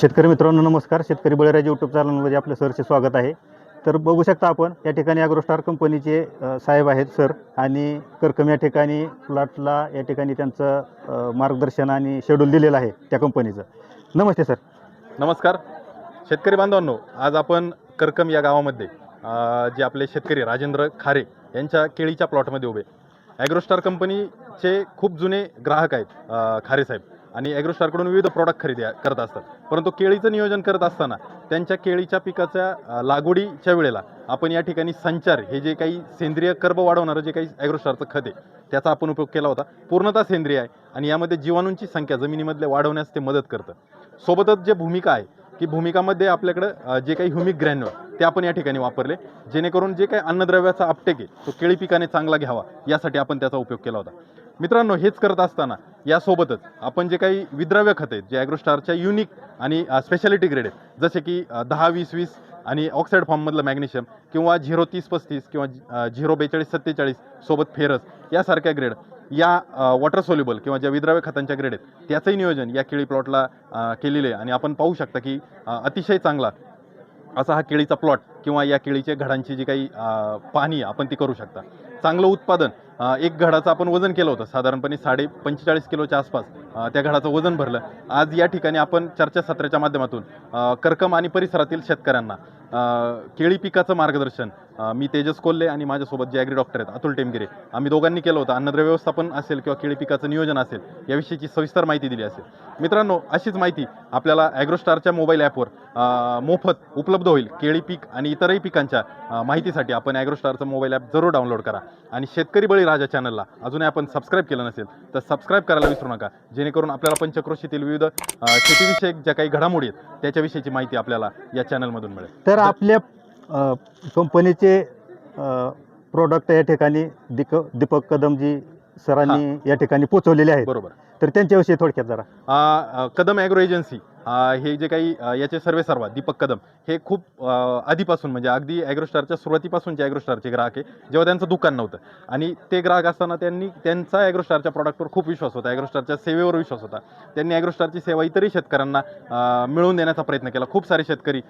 शेतकरी मित्रांनो नमस्कार. शेतकरी बळीराज यूट्यूब चॅनलमध्ये आपलं सरचे स्वागत आहे. तर बघू शकता आपण या ठिकाणी ॲग्रोस्टार कंपनीचे साहेब आहेत सर आणि करकम या ठिकाणी प्लॉटला या ठिकाणी त्यांचं मार्गदर्शन आणि शेड्यूल दिलेलं आहे त्या कंपनीचं नमस्ते सर नमस्कार. शेतकरी बांधवांनो आज आपण करकम या गावामध्ये जे आपले शेतकरी राजेंद्र खारे यांच्या केळीच्या प्लॉटमध्ये उभे. ॲग्रोस्टार कंपनीचे खूप जुने ग्राहक आहेत खारे साहेब. आणि ॲग्रोस्टारकडून विविध प्रॉडक्ट खरेदी करत असतात. परंतु केळीचं नियोजन करत असताना त्यांच्या केळीच्या पिकाच्या लागवडीच्या वेळेला आपण या ठिकाणी संचार हे जे काही सेंद्रिय कर्ब वाढवणारं जे काही ॲग्रोस्टारचं खत आहे त्याचा आपण उपयोग केला होता. पूर्णतः सेंद्रिय आहे आणि यामध्ये जीवाणूंची संख्या जमिनीमधल्या वाढवण्यास ते मदत करतं. सोबतच जे भूमिका आहे की भूमिकामध्ये आपल्याकडं जे काही ह्युमिक ग्रॅन्युअल ते आपण या ठिकाणी वापरले. जेणेकरून जे काही अन्नद्रव्याचा अपटेक आहे तो केळी पिकाने चांगला घ्यावा यासाठी आपण त्याचा उपयोग केला होता. मित्रांनो हेच करत असताना यासोबतच आपण जे काही विद्राव्य खत आहेत जे ॲग्रोस्टारच्या युनिक आणि स्पेशालिटी ग्रेड आहेत जसे की दहा वीस वीस आणि ऑक्साईड फॉर्ममधलं मॅग्नेशियम किंवा झिरो तीस पस्तीस किंवा झिरो बेचाळीस सत्तेचाळीस सोबत फेरस यासारख्या ग्रेड या वॉटर सोल्युबल किंवा ज्या विद्राव्य खतांच्या ग्रेड आहेत त्याचंही नियोजन या केळी प्लॉटला केलेलं आहे. आणि आपण पाहू शकता की अतिशय चांगला असा हा केळीचा प्लॉट किंवा या केळीच्या घडांची जी काही पाणी पाहणी आहे, आपण ती करू शकता. चांगलं उत्पादन एक घडाचं आपण वजन केलं होतं. साधारणपणे साडे पंचेचाळीस किलोच्या आसपास. त्या घडाचं वजन भरलं. आज या ठिकाणी आपण चर्चासत्राच्या माध्यमातून कर्कम करकम आणि परिसरातील शेतकऱ्यांना केळी पिकाचं मार्गदर्शन मी तेजस कोल्हे आणि माझ्यासोबत जे ॲग्री डॉक्टर आहेत अतुल टेमगिरे आम्ही दोघांनी केलं होतं. अन्नद्रव्य व्यवस्थापन असेल किंवा केळी पिकाचं नियोजन असेल याविषयीची सविस्तर माहिती दिली असेल. मित्रांनो अशीच माहिती आपल्याला ॲग्रोस्टारच्या मोबाईल ॲपवर मोफत उपलब्ध होईल. केळी पीक आणि इतरही पिकांच्या माहितीसाठी आपण ॲग्रोस्टारचं मोबाईल ॲप जरूर डाउनलोड करा. आणि शेतकरी बळी राजा चॅनलला अजूनही आपण सबस्क्राईब केलं नसेल तर सबस्क्राईब करायला विसरू नका. जेणेकरून आपल्याला पंचक्रोशीतील विविध शेतीविषयक ज्या काही घडामोडी आहेत त्याच्याविषयीची माहिती आपल्याला या चॅनलमधून मिळेल. तर आपल्या कंपनीचे प्रोडक्ट या ठिकाणी दिक दीपक कदमजी सरांनी या ठिकाणी पोचवलेले आहेत. बरोबर. तर त्यांच्याविषयी थोडक्यात जरा. Kadam agro agency. हे जे काही याचे सर्वे सर्वा दीपक कदम हे खूप आधीपासून म्हणजे अगदी ॲग्रोस्टारच्या सुरुवातीपासूनचे ॲग्रोस्टारचे ग्राहक आहे जेव्हा त्यांचं दुकान नव्हतं. आणि ते ग्राहक असताना त्यांनी त्यांचा ॲग्रोस्टारच्या प्रॉडक्टवर खूप विश्वास होता ॲग्रोस्टारच्या सेवेवर विश्वास होता. त्यांनी ॲग्रोस्टारची सेवा इतरही शेतकऱ्यांना मिळवून देण्याचा प्रयत्न केला. खूप सारे शेतकरी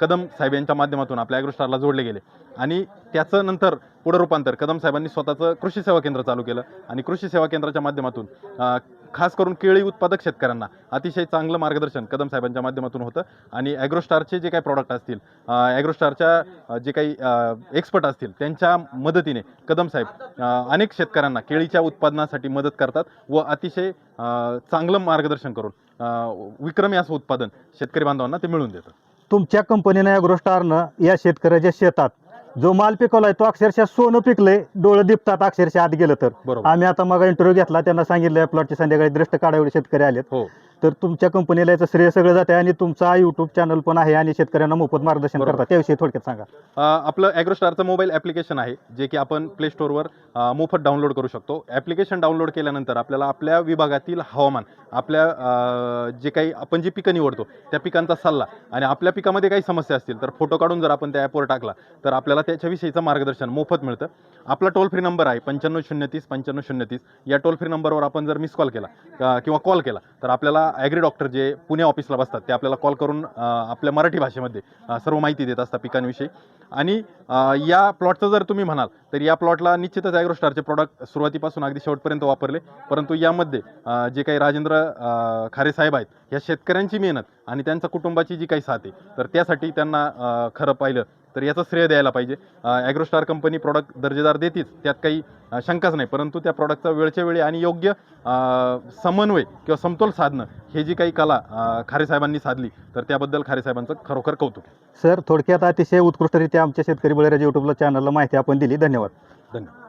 कदम साहेब यांच्या माध्यमातून आपल्या ॲग्रोस्टारला जोडले गेले. आणि त्याचं नंतर पुढं रूपांतर कदम साहेबांनी स्वतःचं कृषी सेवा केंद्र चालू केलं. आणि कृषी सेवा केंद्राच्या माध्यमातून खास करून केळी उत्पादक शेतकऱ्यांना अतिशय चांगलं मार्गदर्शन कदम साहेबांच्या माध्यमातून होतं. आणि ॲग्रोस्टारचे जे काही प्रॉडक्ट असतील ॲग्रोस्टारच्या जे काही एक्सपर्ट असतील त्यांच्या मदतीने कदम साहेब अनेक शेतकऱ्यांना केळीच्या उत्पादनासाठी मदत करतात व अतिशय चांगलं मार्गदर्शन करून विक्रमी असं उत्पादन शेतकरी बांधवांना ते मिळवून देतं तुमच्या कंपनीनं ॲग्रोस्टारनं या शेतकऱ्याच्या शेतात जो माल पिकवलाय तो अक्षरशः सोनं पिकलंय डोळं दिपतात अक्षरशः आत गेलं तर. बरोबर. आम्ही आता मग इंटरव्ह्यू घेतला त्यांना सांगितलं प्लॉटची संध्याकाळी दृष्ट काढावेळे शेतकरी आलेत. हो. तर तुमच्या कंपनीला याचं श्रेय सगळं जाते आणि तुमचा युट्यूब चॅनल पण आहे आणि शेतकऱ्यांना मोफत मार्गदर्शन बरोबर. करतात. त्याविषयी थोडक्यात सांगा. अ, आपलं ॲग्रोस्टारचं मोबाईल ॲप्लिकेशन आहे जे की आपण प्ले स्टोअरवर अ, मोफत डाउनलोड करू शकतो. ॲप्लिकेशन डाउनलोड केल्यानंतर आपल्याला आपल्या विभागातील हवामान आपल्या अ, जे काही आपण जी पिकं निवडतो त्या पिकांचा सल्ला आणि आपल्या पिकामध्ये काही समस्या असतील तर फोटो काढून जर आपण त्या ॲपवर टाकला तर आपल्याला त्याच्याविषयीचं मार्गदर्शन मोफत मिळतं. आपला टोल फ्री नंबर आहे पंच्याण्णव शून्य तीस पंच्याण्णव शून्य तीस. या टोल फ्री नंबरवर आपण जर मिस कॉल केला अ, किंवा कॉल केला तर आपल्याला ॲग्री डॉक्टर जे पुणे ऑफिसला बसतात ते आपल्याला कॉल करून आपल्या मराठी भाषेमध्ये सर्व माहिती देत असतात पिकांविषयी. आणि या प्लॉटचं जर तुम्ही म्हणाल तर या प्लॉटला निश्चितच ॲग्रोस्टारचे प्रॉडक्ट सुरुवातीपासून अगदी शेवटपर्यंत वापरले. परंतु यामध्ये जे काही राजेंद्र खारे साहेब आहेत या शेतकऱ्यांची मेहनत आणि त्यांच्या कुटुंबाची जी काही साथ आहे तर त्यासाठी त्यांना खरं पाहिलं तर याचं श्रेय द्यायला पाहिजे. ॲग्रोस्टार कंपनी प्रॉडक्ट दर्जेदार देतीच त्यात काही शंकाच नाही. परंतु त्या प्रॉडक्टचा वेळच्या वेळी आणि योग्य समन्वय किंवा समतोल साधणं हे जी काही कला अ, खारे साहेबांनी साधली तर त्याबद्दल खारे साहेबांचं खरोखर कौतुक सर थोडक्यात अतिशय उत्कृष्टरित्या आमच्या शेतकरी बळीराजा युट्यूबला चॅनलला माहिती आपण दिली. धन्यवाद. धन्यवाद.